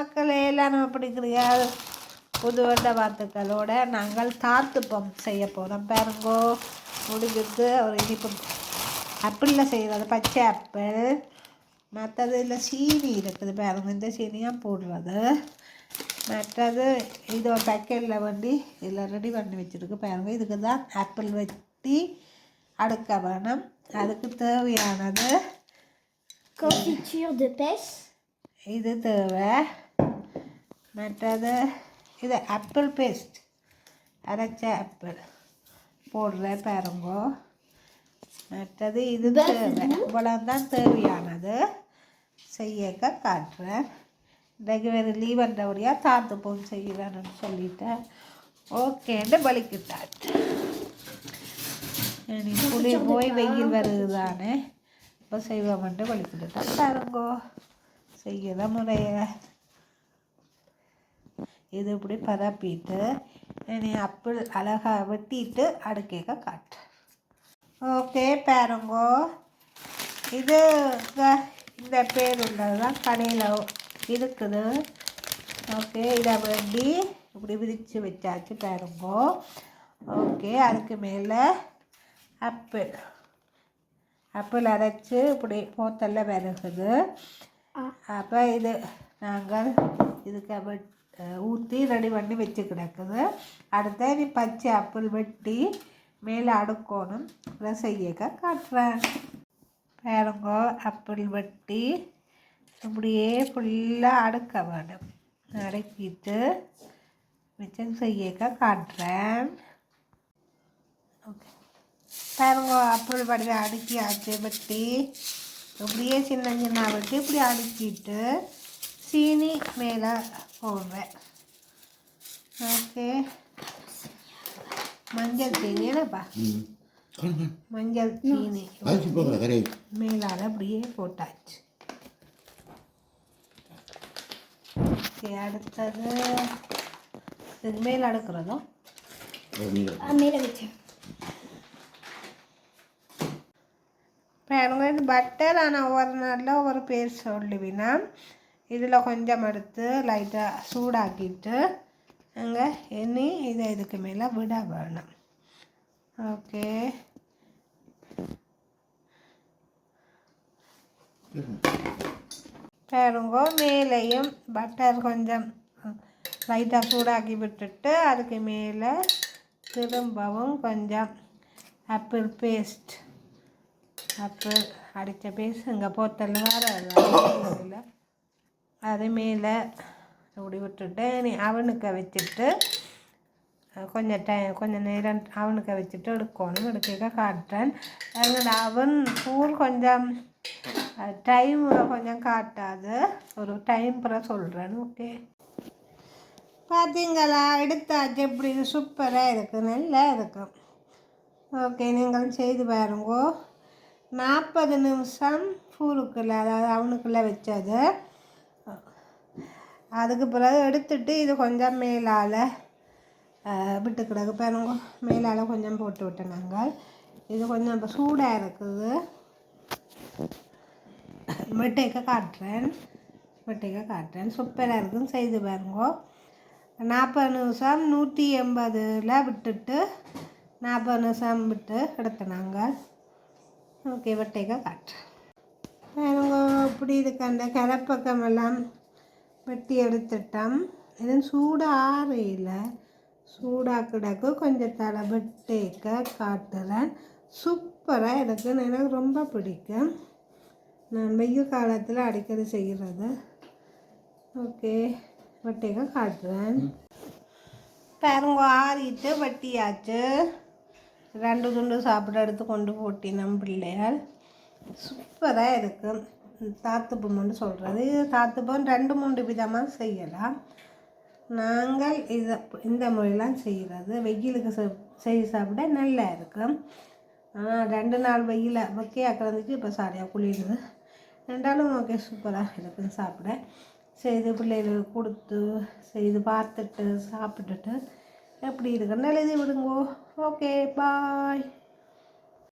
மக்களே எல்லாரும் பிடிக்கிறீங்க புது வருட வாழ்த்துக்களோட நாங்கள் தாத்துப்பம் செய்ய போகிறோம் பாருங்கோ முடிஞ்சிட்டு ஒரு இனிப்பு ஆப்பிளில் செய்கிறது பச்சை ஆப்பிள் மற்றது இல்லை சீனி இருக்குது பாருங்க இந்த சீனியாக போடுறது. மற்றது இது ஒரு பேக்கெட்டில் வண்டி இதில் ரெடி பண்ணி வச்சுருக்கு பாருங்க. இதுக்கு தான் ஆப்பிள் வெட்டி அடுக்க வேணும் அதுக்கு தேவையானது Confiture de pêche. இது தேவை. மற்றது இது ஆப்பிள் பேஸ்ட் அரைச்ச ஆப்பிள் போடுற பாருங்கோ. மற்றது இது தேவை. இவ்வளோதான் தேவையானது. செய்யக்க காட்டுறேன். இன்றைக்கு வேறு லீவ் வந்தபடியாக தாத்து போன் செய்கிறேன்னு சொல்லிட்டேன். ஓகேன்னு பலிக்கிட்டாச்சு இனி புளி போய் வெயில் வருது தானே இப்போ செய்வோம்ட்டு வலிக்கிட்டுட்டேன் பாருங்கோ. செய்கிற முறைய. இது இப்படி பரப்பிட்டு இனி அப்பிள் அழகாக வெட்டிட்டு அடுக்கேக்க காட்டு. ஓகே பாருங்கோ. இது இந்த பேர் உள்ளது தான் கடையில் இருக்குது. ஓகே இதை வெட்டி இப்படி விரித்து வச்சாச்சு பாருங்கோ. ஓகே அதுக்கு மேலே ஆப்பிள் ஆப்பிள் அரைச்சி இப்படி போத்தல்ல விறகுது அப்போ இது நாங்கள் இதுக்கு வெட் ஊற்றி ரெடி பண்ணி வச்சு கிடக்குது அடுத்த நீ பச்சை ஆப்பிள் வெட்டி மேலே அடுக்கணும். இதை செய்யக்க காட்டுறேன். பேரங்கோ ஆப்பிள் வெட்டி இப்படியே ஃபுல்லாக அடுக்க வேணும். அடுக்கிட்டு மிச்சம் செய்யக்க காட்டுறேன். ஓகே. பாருங்க ஆப்பிள் படுத்து அடுக்கி ஆச்சு வெட்டி. இப்படியே சின்ன சின்ன வெட்டி இப்படி அடுக்கிட்டு சீனி மேலே போடுறேன். ஓகே மஞ்சள் சீனி என்னப்பா மஞ்சள் சீனி. மேலால் அப்படியே போட்டாச்சு. ஓகே அடுத்தது. இதுக்கு மேலே la vite. பாருங்க இது பட்டர் ஆனால் ஒவ்வொரு நாளில் ஒவ்வொரு பேர் சொல்லுவினா இதில் கொஞ்சம் எடுத்து லைட்டாக சூடாக்கிட்டு அங்கே இனி இதை இதுக்கு மேலே விட வேணும். ஓகே பாருங்க மேலேயும் பட்டர் கொஞ்சம் லைட்டாக சூடாக்கி விட்டுட்டு அதுக்கு மேலே திரும்பவும் கொஞ்சம் ஆப்பிள் பேஸ்ட் ஆப்பிள் அடித்த பேஸ்ட் இங்கே போத்தல் இல்லை. அது மேலே முடி விட்டுட்டு அவனுக்கு வச்சுட்டு கொஞ்சம் டைம் கொஞ்சம் நேரம் அவனுக்கு வச்சுட்டு எடுக்கணும். எடுக்க காட்டுறேன். எங்களோட அவன் பூல் கொஞ்சம் டைம் கொஞ்சம் காட்டாது. ஒரு டைம் பிற சொல்கிறேன் ஓகே பார்த்தீங்களா எடுத்தாச்சு எப்படி இது சூப்பராக இருக்குது நல்லா இருக்கும் ஓகே நீங்களும் செய்து பாருங்கோ. நாற்பது நிமிஷம் பூலுக்குள்ள அதாவது அவனுக்குள்ளே வச்சது. அதுக்கு பிறகு எடுத்துட்டு இது கொஞ்சம் மேலால் விட்டு கிடக்கு. பாருங்க மேலால் கொஞ்சம் போட்டு விட்டேன் நாங்கள். இது கொஞ்சம் இப்போ சூடாக இருக்குது. வெட்டைக்க காட்டுறேன். வெட்டைக்க காட்டுறேன். சூப்பராக இருக்குன்னு செய்து பாருங்க. நாற்பது நிமிஷம் நூற்றி எண்பதில் விட்டுட்டு நாற்பது நிமிஷம் விட்டு எடுத்தேன் நாங்கள். ஓகே வெட்டைக்க காட்டுறேன். பாருங்க இப்படி இதுக்கு அந்த கரப்பக்கம் எல்லாம். வெட்டி எடுத்துட்டோம். இது சூடாறையில் சூடாக கிடக்கு. கொஞ்சம் தலை வெட்டேக்க காட்டுறேன். சூப்பராக எனக்கு எனக்கு ரொம்ப பிடிக்கும். நான் வெயில் காலத்தில் அடிக்கடி செய்கிறது ஓகே வெட்டேக்க காட்டுறேன். பாருங்க ஆறிட்டு வெட்டியாச்சு. ரெண்டு துண்டு சாப்பிட எடுத்து கொண்டு போட்டினோம் பிள்ளையால் சூப்பராக இருக்கும் தாத்துப்பம்னு சொல்கிறது தாத்துப்பம் ரெண்டு மூன்று விதமாக செய்யலாம். நாங்கள் இதை இந்த முறையெல்லாம் செய்கிறது வெயிலுக்கு செய்ய சாப்பிட நல்லா இருக்கும். ஆனால் ரெண்டு நாள் வெயில் வெக்கையாக கிடந்துச்சு இப்போ சாரியாக குளிருது. ரெண்டாலும் ஓகே சூப்பராக இருக்குன்னு சாப்பிட செய்து பிள்ளைகளுக்கு கொடுத்து செய்து பார்த்துட்டு சாப்பிட்டுட்டு எப்படி இருக்குன்னு எழுதி விடுங்கோ. Okay bye